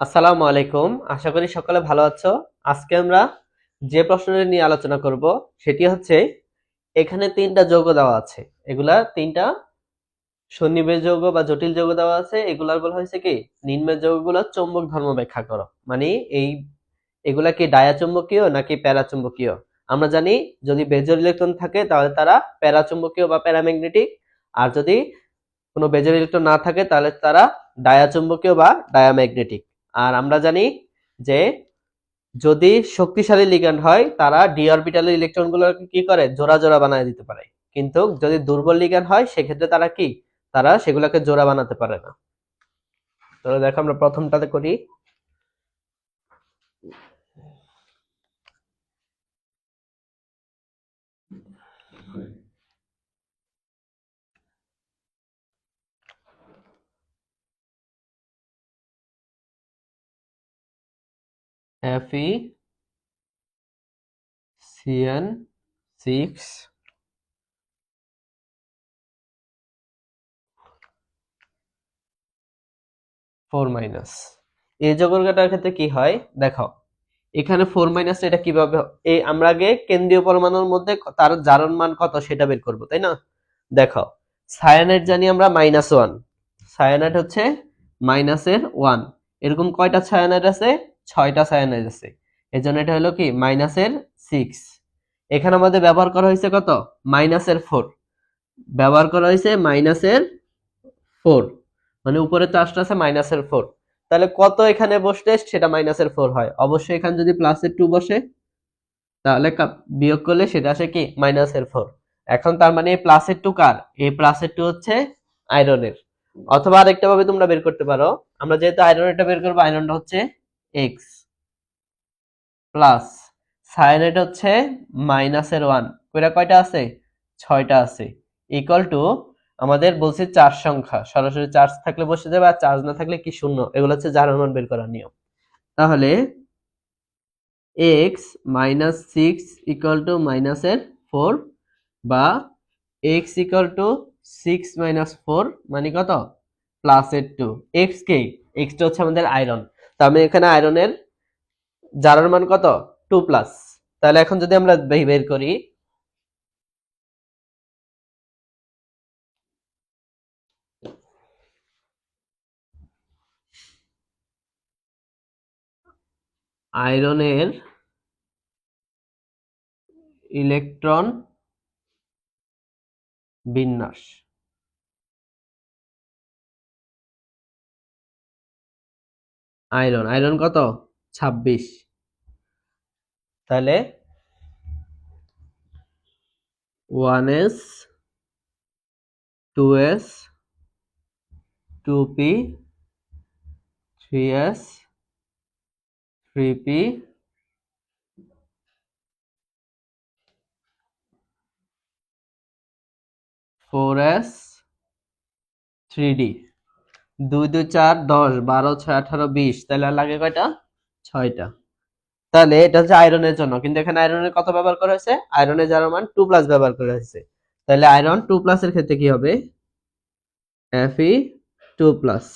আসসালামু আলাইকুম। আশা করি সকলে ভালো আছো। আজকে আমরা যে প্রশ্নটি নিয়ে আলোচনা করব, সেটি হচ্ছে, এখানে তিনটা যৌগ দেওয়া আছে। এগুলা তিনটা সন্নিবেশ যৌগ বা জটিল যৌগ দেওয়া আছে। এগুলার বলা হয়েছে কি, নিম্নের যৌগগুলো চৌম্বক ধর্ম ব্যাখ্যা করো। মানে এই, এগুলা কি ডায়াচুম্বকীয় নাকি প্যারাচুম্বকীয়? আমরা জানি, যদি বেজর ইলেকট্রন থাকে, তাহলে তারা প্যারাচুম্বকীয় বা প্যারাম্যাগনেটিক। আর যদি কোনো বেজর ইলেকট্রন না থাকে, তাহলে তারা ডায়াচুম্বকীয় বা ডায়াম্যাগনেটিক। আর আমরা জানি যে যদি শক্তিশালী লিগ্যান্ড হয়, তারা ডি অরবিটালের ইলেকট্রনগুলোকে কি করে? জোড়া জোড়া বানিয়ে দিতে পারে। কিন্তু যদি দুর্বল লিগ্যান্ড হয়, সেক্ষেত্রে তারা কি? তারা সেগুলোকে জোড়া বানাতে পারে না। তো দেখো আমরা প্রথমটাতে করি। Cn সিক্স ফোর মাইনাস এই যৌগটার ক্ষেত্রে কি হয়? দেখো এখানে ফোর মাইনাস এটা কীভাবে এই আমরা আগে কেন্দ্রীয় পরমাণুর মধ্যে তার জারণ মান কত সেটা বের করব, তাই না? দেখো সায়ানাইড জানি আমরা মাইনাস ওয়ান সায়ানাইড হচ্ছে মাইনাসের ওয়ান এরকম কয়টা সায়ানাইড আছে? ছয়টা সায়ানাইড আছে এই জন্য এটা হলো কি? মাইনাসের সিক্স এখানে আমাদের ব্যবহার করা হয়েছে কত? মাইনাসের ফোর ব্যবহার করা হয়েছে মাইনাসের ফোর মানে উপরে চার্জটা আছে মাইনাসের ফোর তাহলে কত এখানে বসলে সেটা মাইনাসের ফোর হয়? অবশ্যই এখানে যদি প্লাসের টু বসে, তাহলে বিয়োগ করলে সেটা আসে কি? মাইনাসের ফোর এখন তার মানে এই প্লাসের টু কার? এই প্লাসের টু হচ্ছে আয়রনের অথবা আরেকটা ভাবে তোমরা বের করতে পারো। আমরা যেহেতু আয়রনেরটা বের করব আয়রনটা হচ্ছে এক্স প্লাস সায়ানাইড হচ্ছে মাইনাসের ওয়ান কয়টা কয়টা আছে? ছয়টা আছে। ইকুয়াল টু আমাদের বলছে চার সংখ্যা। সরাসরি চার্জ থাকলে বসে যাবে আর চার্জ না থাকলে কি শূন্য? এগুলো হচ্ছে জারণ মান বের করার নিয়ম। তাহলে x minus six equal to মাইনাসের ফোর বা x equal to six minus four মানে কত? প্লাসের টু এক্স কে? এক্সটা হচ্ছে আমাদের আয়রন তার এখানে আয়রনের জারার মান কত? টু প্লাস তাহলে এখন যদি আমরা বের করি আয়রনের ইলেকট্রন বিন্যাস। আয়রন আয়রন কত? ছাব্বিশ। তাহলে one s two s two p three s three p four s three d দুই দুই চার দশ বারো ছয় আঠারো বিশ। তাহলে লাগে কয়টা? ছয়টা। তাহলে এটা হচ্ছে আয়রনের জন্য। কিন্তু এখানে আয়রনের কত ব্যবহার করা হয়েছে? আয়রনের যার মান টু প্লাস ব্যবহার করা হয়েছে। তাহলে আয়রন টু প্লাসের ক্ষেত্রে কি হবে? FE two plus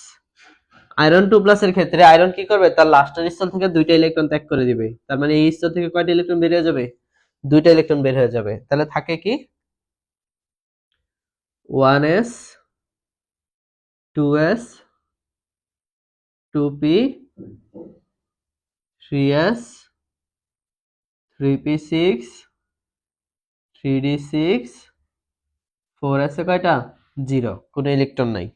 iron two প্লাসের ক্ষেত্রে আয়রন কি করবে? তার লাস্টের স্তর থেকে দুইটা ইলেকট্রন ত্যাগ করে দিবে। তার মানে এই স্তর থেকে কয়টা ইলেকট্রন বের হয়ে যাবে? দুইটা ইলেকট্রন বের হয়ে যাবে। তাহলে থাকে কি? One s two s two p three s three p six three d six four এসে কয়টা? জিরো কোনো ইলেকট্রন নাই।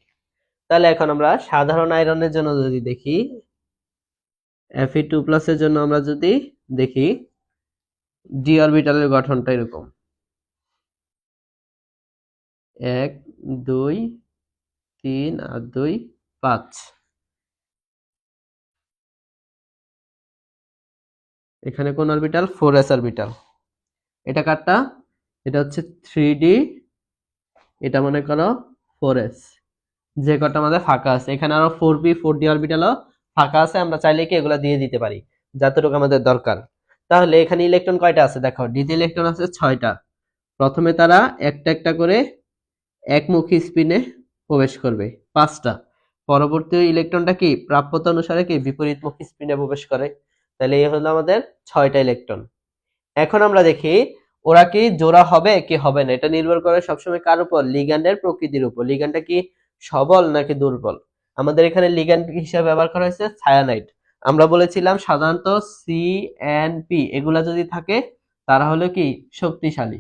তাহলে এখন আমরা সাধারণ আয়রনের জন্য যদি দেখি, Fe টু প্লাসের জন্য আমরা যদি দেখি ডি অরবিটালের গঠনটা এরকম। এক, দুই তিন আর দুই পাঁচ। এখানে কোন অরবিটাল ফোর এস অরবিটাল এটা কারটা? এটা হচ্ছে থ্রি ডি এটা মনে করো ফোর এস যে কটা আমাদের ফাঁকা আছে। এখানে আরও ফোর পি ফোর ডি অরবিটালও ফাঁকা আছে। আমরা চাইলে কি এগুলো দিয়ে দিতে পারি, যতটুকু আমাদের দরকার। তাহলে এখানে ইলেকট্রন কয়টা আছে? দেখো ডিতে ইলেকট্রন আছে ছয়টা। প্রথমে তারা একটা একটা করে একমুখী স্পিনে প্রবেশ করবে। পাঁচটা। পরবর্তী ইলেকট্রনটা কি প্রাপ্যতা অনুসারে কি বিপরীতমুখী স্পিনে প্রবেশ করে? তাহলে এই হলো আমাদের ছয়টা ইলেকট্রন। এখন আমরা দেখি ওরা কি জোড়া হবে কি হবে না? এটা নির্ভর করে সবসময় কার উপর? লিগ্যান্ডের প্রকৃতির উপর। লিগ্যান্ডটা কি সবল নাকি দুর্বল? আমাদের এখানে লিগ্যান্ড হিসেবে ব্যবহার করা হয়েছে সায়ানাইড। আমরা বলেছিলাম সাধারণত সি এন পি এগুলা যদি থাকে তারা হলো কি শক্তিশালী।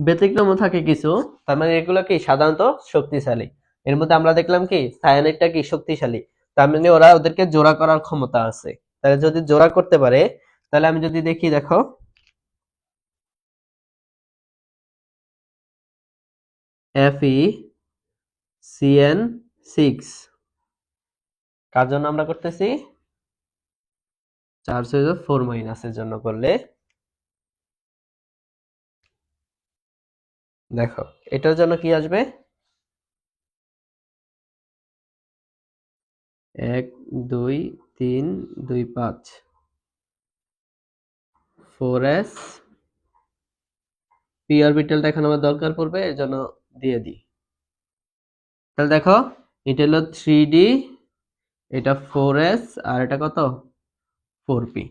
ব্যতিক্রমও থাকে কিছু, তার মানে এগুলো কি সাধারণত শক্তিশালী? এর মধ্যে আমরা দেখলাম কি সায়ানাইডটা কি শক্তিশালী? তার মানে ওরা ওদেরকে জোড়া করার ক্ষমতা আছে। তাহলে যদি জোড়া করতে পারে, তাহলে আমি যদি দেখি, দেখো। এফই সিএন সিক্স কার জন্য আমরা করতেছি? চার ফোর মাইনাসের জন্য করলে দেখো, এটার জন্য কি আসবে? এক, দুই, তিন, দুই, পাঁচ। ফোর এস পি অরবিটালটা এখন আমার দরকার পড়বে, এর জন্য দিয়ে দিই। তাহলে দেখো, এটা হলো থ্রি ডি এটা ফোর এস আর এটা কত? ফোর পি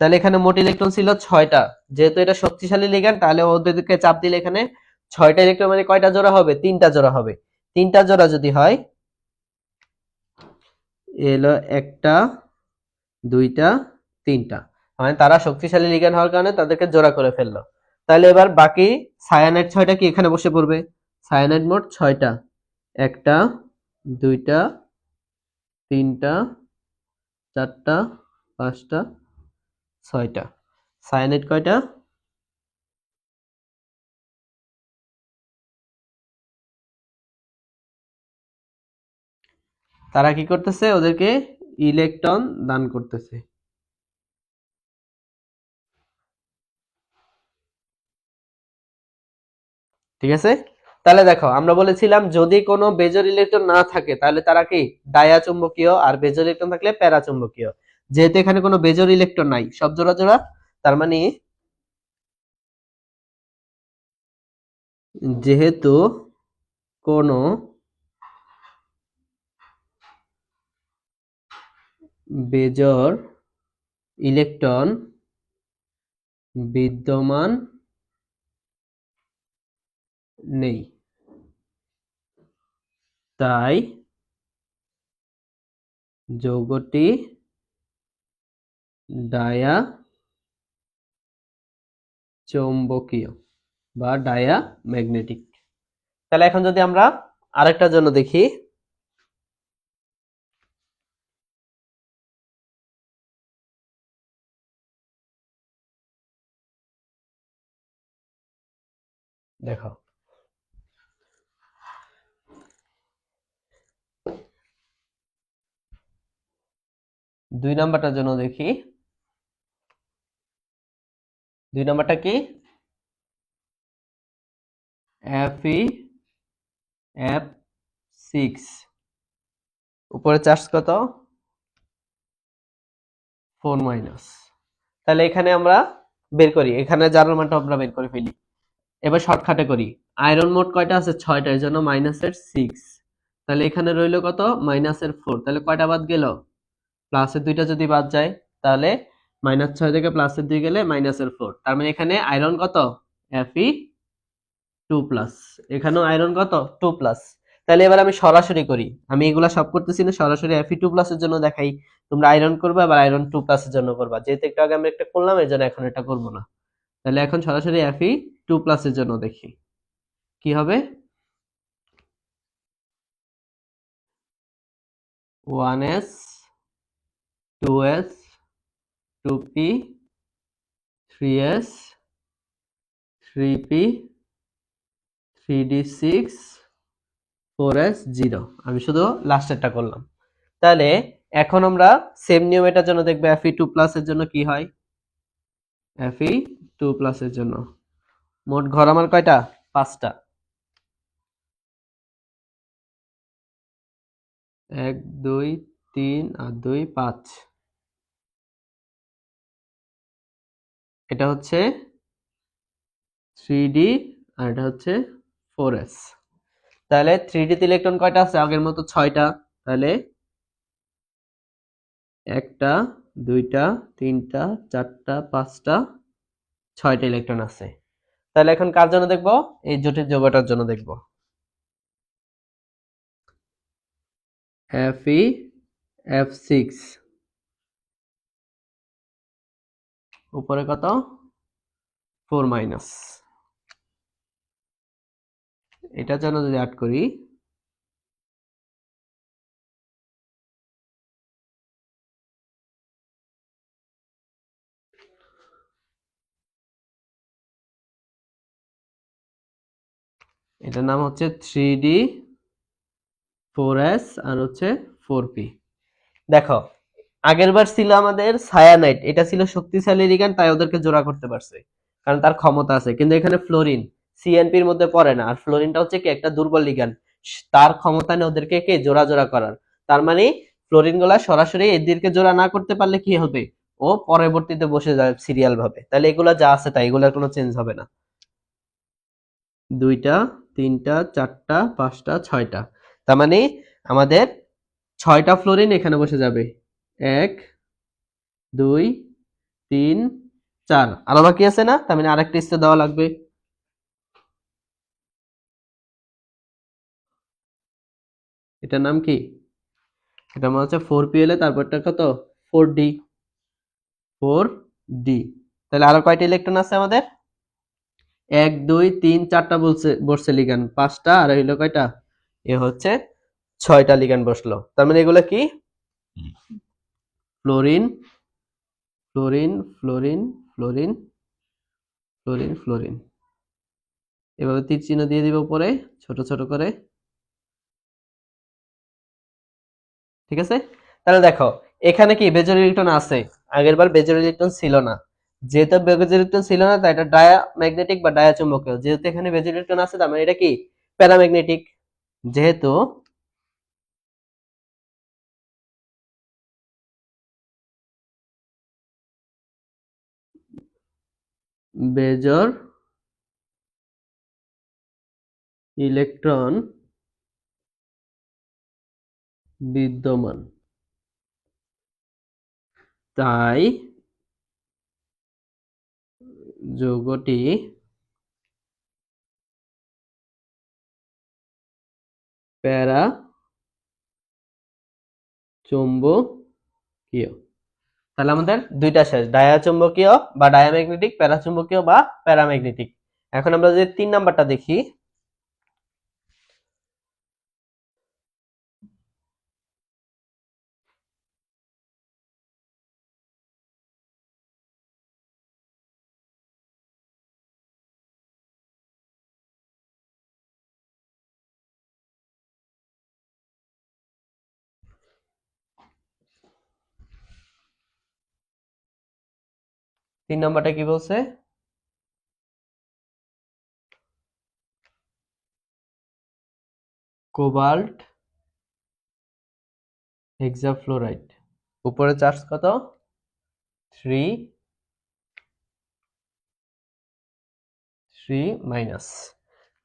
তাহলে এখানে মোট ইলেকট্রন ছিল ছয়টা। যেহেতু এটা শক্তিশালী লিগ্যান্ড তাহলে ওদেরকে চাপ দিলে এখানে ছয়টা ইলেকট্রন মানে কয়টা জোড়া হবে? তিনটা জোড়া হবে। তিনটা জোড়া যদি হয়, এলো একটা, দুইটা, তিনটা। মানে তারা শক্তিশালী লিগ্যান্ড হওয়ার কারণে তাদেরকে জোড়া করে ফেলল। তাহলে এবার বাকি সায়ানাইড ছয়টা কি এখানে বসে পড়বে? সায়ানাইড মোট ছয়টা। একটা, দুইটা, তিনটা, চারটা, পাঁচটা, ছয়টা। সায়ানাইড কয়টা? তারা কি করতেছে? ওদেরকে ইলেকট্রন দান করতেছে। ঠিক আছে? তাহলে দেখো, আমরা বলেছিলাম যদি কোনো বেজর ইলেকট্রন না থাকে, তাহলে তারা কি? ডায়া চুম্বকীয় আর বেজর ইলেকট্রন থাকলে প্যারা চুম্বকীয় যেহেতু এখানে কোনো বেজর ইলেকট্রন নাই, সব জোড়া জোড়া তার মানে যেহেতু কোনো বেজর, ইলেকট্রন, বিদ্যমান নেই। তাই যৌগটি ডায়া চৌম্বকীয় বা ডায়া ম্যাগনেটিক তাহলে এখন যদি আমরা আরেকটার জন্য দেখি দেখো দুই নাম্বারটার জন্য দেখি। দুই নাম্বারটা কি? এফই এফ সিক্স উপরে চার্জ কত? ফোর মাইনাস তাহলে এখানে আমরা বের করি। এখানে জার্নাল মানটা আমরা বের করে ফেলি। এবার শর্টকাটে করি। আয়রন মোট কয়টা আছে? ছয়টা এর জন্য মাইনাসের সিক্স তাহলে এখানে রইল কত? মাইনাসের ফোর তাহলে কয়টা বাদ গেল? প্লাসের দুইটা যদি বাদ যায়, তাহলে মাইনাস ছয় থেকে প্লাসের দুই গেলে মাইনাসের ফোর তার মানে এখানে আয়রন কত? এফই টু প্লাস এখানেও আয়রন কত? টু প্লাস তাহলে এবার আমি সরাসরি করি। আমি এগুলা সব করতেছি না, সরাসরি এফই টু প্লাসের জন্য দেখাই। তোমরা আয়রন করবে, আবার আয়রন টু প্লাসের জন্য করবা। যেহেতু একটু আগে আমরা একটা করলাম, এর জন্য এখন এটা করব না। তাহলে এখন সরাসরি এফই টু প্লাসের জন্য দেখি। কি হবে? One s two s two p three s three p three d six four s zero আমি শুধু লাস্টেরটা করলাম। তাহলে এখন আমরা সেম নিয়ম এটার জন্য দেখব এফই টু প্লাসের জন্য কি হয়? এফই টু প্লাসের জন্য। মোট ঘর আমার কয়টা? পাঁচটা। এক, দুই, তিন আর দুই, পাঁচ। এটা হচ্ছে থ্রি ডি আর এটা হচ্ছে ফোর এস। তাহলে থ্রি ডিতে ইলেকট্রন কয়টা আছে? আগের মতো ছয়টা। তাহলে একটা, দুইটা, তিনটা, চারটা, পাঁচটা, ছয়টা ইলেকট্রন আছে। তাহলে এখন কার জন্য দেখব? এই জটিল যৌগটার জন্য দেখব। এফ ই এফ সিক্স উপরে কত? ফোর মাইনাস এটা যেন যদি অ্যাড করি এটার নাম হচ্ছে থ্রি ডি ফোর এস আর হচ্ছে ফোর পি। দেখো, আগের বার ছিল আমাদের সায়ানাইট, এটা ছিল শক্তিশালী লিগ্যান্ড তাই ওদেরকে জোড়া করতে পারছে, কারণ তার ক্ষমতা আছে। কিন্তু এখানে ফ্লোরিন সিএনপির মধ্যে পড়ে না, আর ফ্লোরিনটা হচ্ছে কি, একটা দুর্বল লিগ্যান্ড তার ক্ষমতা নেই ওদেরকে কে, জোড়া জোড়া করার। তার মানে ফ্লোরিনগুলা সরাসরি এদেরকে জোড়া না করতে পারলে কি হবে? ও পরবর্তীতে বসে যায় সিরিয়াল ভাবে। তাহলে এগুলা যা আছে তাই, এগুলার কোনো চেঞ্জ হবে না। দুইটা তিনটা, চারটা, পাঁচটা, ছয়টা। তার মানে আমাদের ছয়টা ফ্লোরিন এখানে বসে যাবে। এক, দুই, তিন, চার। আরও বাকি আছে না? তার মানে আরেকটা স্টেপ দেওয়া লাগবে। এটার নাম কি? এটা মনে হচ্ছে ফোর পি এলে তারপরটা কত? ফোর ডি ফোর ডি তাহলে আরও কয়টা ইলেকট্রন আছে আমাদের? এক, দুই, তিন, চারটা বলছে, বসছে লিগান। পাঁচটা, আর হইল কয়টা? এ হচ্ছে ছয়টা লিগান বসল। তার মানে এগুলো কি? Fluorine fluorine fluorine fluorine fluorine fluorine. এভাবে তীর চিহ্ন দিয়ে দিব পরে ছোট ছোট করে। ঠিক আছে? তাহলে দেখো, এখানে কি বেজর ইলেকট্রন আছে? আগের বার বেজর ইলেকট্রন ছিল না। যেহেতু বেজর ইলেকট্রন ছিল না, তাই এটা ডায়া ম্যাগনেটিক বা ডায়া চুম্বকীয় যেহেতু এখানে বেজর ইলেকট্রন আছে, তার মানে এটা কি? প্যারাম্যাগনেটিক। যেহেতু বেজর ইলেকট্রন বিদ্যমান। তাই যৌগটি প্যারা চুম্বকীয় তাহলে আমাদের দুইটা শেষ, ডায়াচুম্বকীয় বা ডায়াম্যাগনেটিক, প্যারাচুম্বকীয় বা প্যারাম্যাগনেটিক। এখন আমরা যদি তিন নাম্বারটা দেখি তিন নম্বরটা কি বলছে? কোবাল্ট হেক্সাফ্লোরাইড উপরে চার্জ কত? থ্রি। Three minus.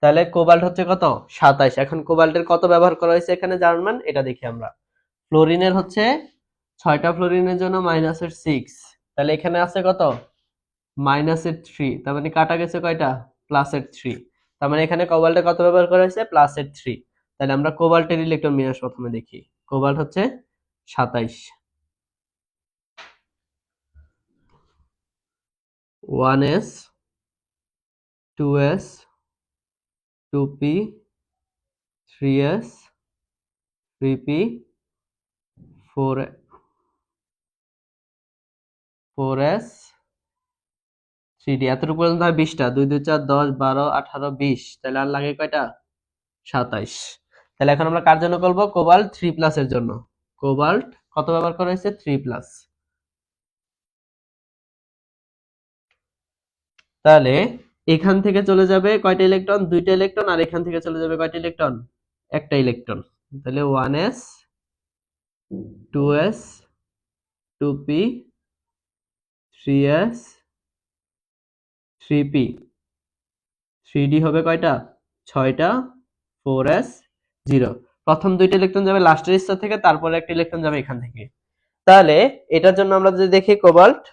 তাহলে কোবাল্ট হচ্ছে কত? সাতাইশ। এখন কোবাল্টের কত ব্যবহার করা হয়েছে এখানে জার্মান? এটা দেখি আমরা। ফ্লোরিনের হচ্ছে ছয়টা ফ্লোরিনের জন্য মাইনাসের সিক্স তাহলে এখানে আছে কত? মাইনাসের থ্রি তার মানে কাটা গেছে কয়টা? প্লাসের থ্রি তার মানে এখানে কোবাল্টে কত ব্যবহার করা হয়েছে? প্লাসের থ্রি তাহলে আমরা কোবাল্টের ইলেকট্রন বিন্যাস প্রথমে দেখি। কোবাল্ট হচ্ছে সাতাইশ। One s two s two p three s three p four four s three এতটুকু পর্যন্ত হয় বিশটা। দুই দুই, চার, দশ, বারো, আঠারো, বিশ। তাহলে আর লাগে কয়টা? সাতাইশ। তাহলে এখন আমরা কার জন্য করব? কোবাল্ট থ্রি প্লাসের জন্য। কোবাল্ট কত ব্যবহার করা হয়েছে? থ্রি প্লাস তাহলে এখান থেকে চলে যাবে কয়টা ইলেকট্রন দুইটা ইলেকট্রন আর এখান থেকে চলে যাবে কয়টা ইলেকট্রন একটা ইলেকট্রন তাহলে one s two s two p three s three p three হবে কয়টা? ছয়টা। ফোর এস জিরো প্রথম দুইটা ইলেকট্রন যাবে লাস্টের স্তর থেকে, তারপরে একটা ইলেকট্রন যাবে এখান থেকে। তাহলে এটার জন্য আমরা যদি দেখি কোবাল্ট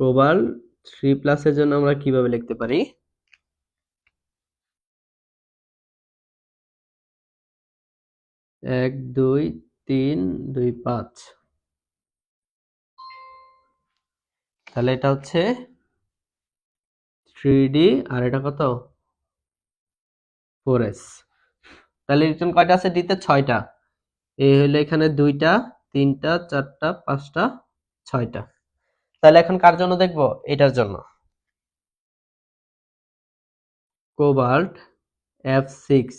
কোবাল্ট থ্রি প্লাসের জন্য আমরা কীভাবে লিখতে পারি? এক, দুই, তিন, দুই, পাঁচ। তাহলে এটা হচ্ছে থ্রি ডি আর এটা কত? ফোর এস তাহলে ইলেকট্রন কয়টা আছে? ডিতে ছয়টা। এই হলো এখানে দুইটা, তিনটা, চারটা, পাঁচটা, ছয়টা। তাহলে এখন কার জন্য দেখব? এটার জন্য। কোবাল্ট এফ সিক্স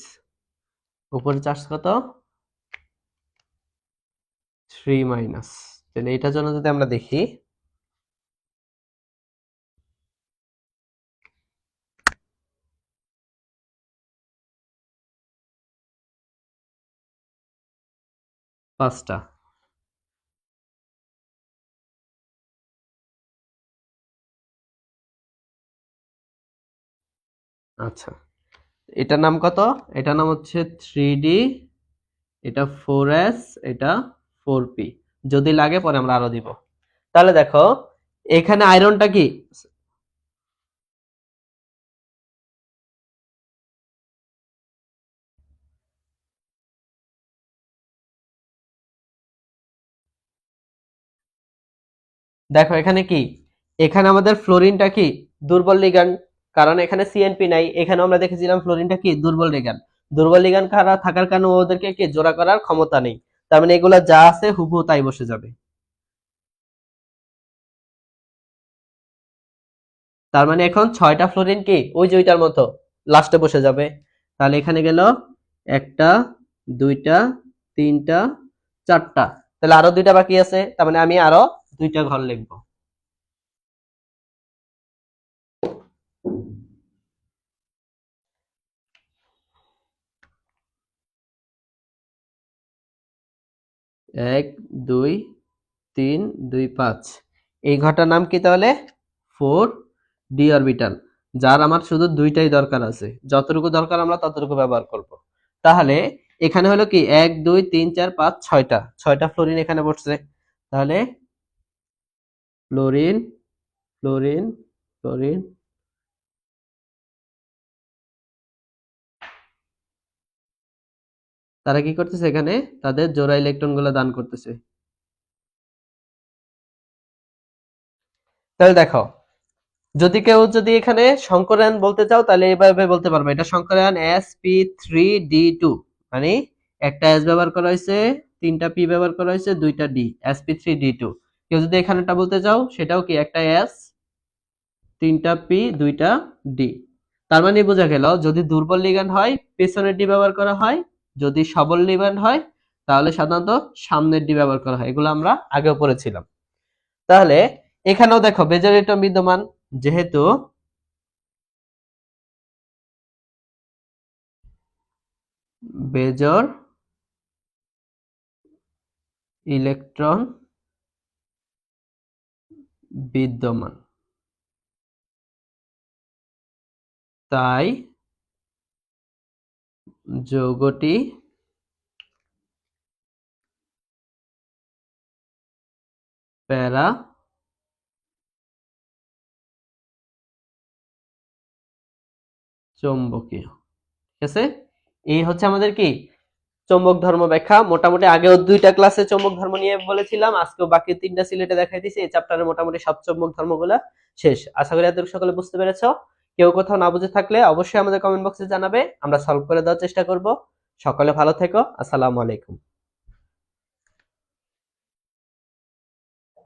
উপরে চার্জ কত? থ্রি মাইনাস তাহলে এটার জন্য যদি আমরা দেখি, পাঁচটা। আচ্ছা এটার নাম কত? এটার নাম হচ্ছে থ্রি ডি এটা ফোর এটা ফোর পি। যদি লাগে পরে আমরা আরও দিব। তাহলে দেখো, এখানে আয়রনটা কি? দেখো, এখানে কি? এখানে আমাদের ফ্লোরিনটা কি? দুর্বল লিগ্যান্ড কারণ এখানে সিএনপি নাই এখানে আমরা দেখেছিলাম ফ্লোরিনটা কি? দুর্বল লিগ্যান্ড দুর্বল লিগ্যান্ড খারাপ থাকার কারণে ওদেরকে কি? জোড়া করার ক্ষমতা নেই। তার মানে এগুলা যা আছে হুবহু তাই বসে যাবে। তার মানে এখন ছয়টা ফ্লোরিন কি? ওই যে ওইটার মতো লাস্টে বসে যাবে। তাহলে এখানে গেল একটা, দুইটা, তিনটা, চারটা। তাহলে আরও দুইটা বাকি আছে, তার মানে আমি আরও দুইটা ঘর লিখব। এক, দুই, তিন, দুই, পাঁচ। এই ঘরটার নাম কি তাহলে? Four d orbital. যার আমার শুধু দুইটাই দরকার আছে। যতটুকু দরকার আমরা ততটুকু ব্যবহার করব। তাহলে এখানে হলো কি? এক, দুই, তিন, চার, পাঁচ, ছয়টা। ছয়টা ফ্লোরিন এখানে বসছে। তাহলে ফ্লোরিন ফ্লোরিন ফ্লোরিন তারা কি করতেছে এখানে? তাদের জোড়া ইলেকট্রনগুলো দান করতেছে। তাহলে দেখো, যদি কেউ যদি এখানে সংকরায়ন বলতে চাও, তাহলে এভাবে বলতে পারবে। এটা সংকরায়ন s p three d two মানে একটা এস ব্যবহার করা হয়েছে, তিনটা পি ব্যবহার করা হয়েছে, দুইটা d s p three d two কেউ যদি এখানেটা বলতে চাও, সেটাও কি একটা এস তিনটা পি দুইটা ডি তার মানে বোঝা গেল, যদি দুর্বল লিগান হয়, পেছনের ডি ব্যবহার করা হয় যদি সবল লিগ্যান্ড হয়, তাহলে সাধারণত সামনের ডি ব্যবহার করা হয়। এগুলো আমরা আগেও পড়েছিলাম। তাহলে এখানেও দেখো বেজর ইলেকট্রন বিদ্যমান যেহেতু বেজর ইলেকট্রন বিদ্যমান। তাই যৌগটি প্যারা চৌম্বকীয় ঠিক আছে? এই হচ্ছে আমাদের কি? চৌম্বক ধর্ম ব্যাখ্যা। মোটামুটি আগেও দুইটা ক্লাসে চৌম্বক ধর্ম নিয়ে বলেছিলাম, আজকেও বাকি তিনটা সিলেটে দেখাই দিছি এই চ্যাপ্টারে মোটামুটি সব চৌম্বক ধর্মগুলো শেষ। আশা করি এতটুকু সকলে বুঝতে পেরেছ। কেউ কোথাও না বুঝে থাকলে অবশ্যই আমাদের কমেন্ট বক্সে জানাবে। আমরা সলভ করে দেওয়ার চেষ্টা করব। সকলে ভালো থেকো। আসসালামু আলাইকুম।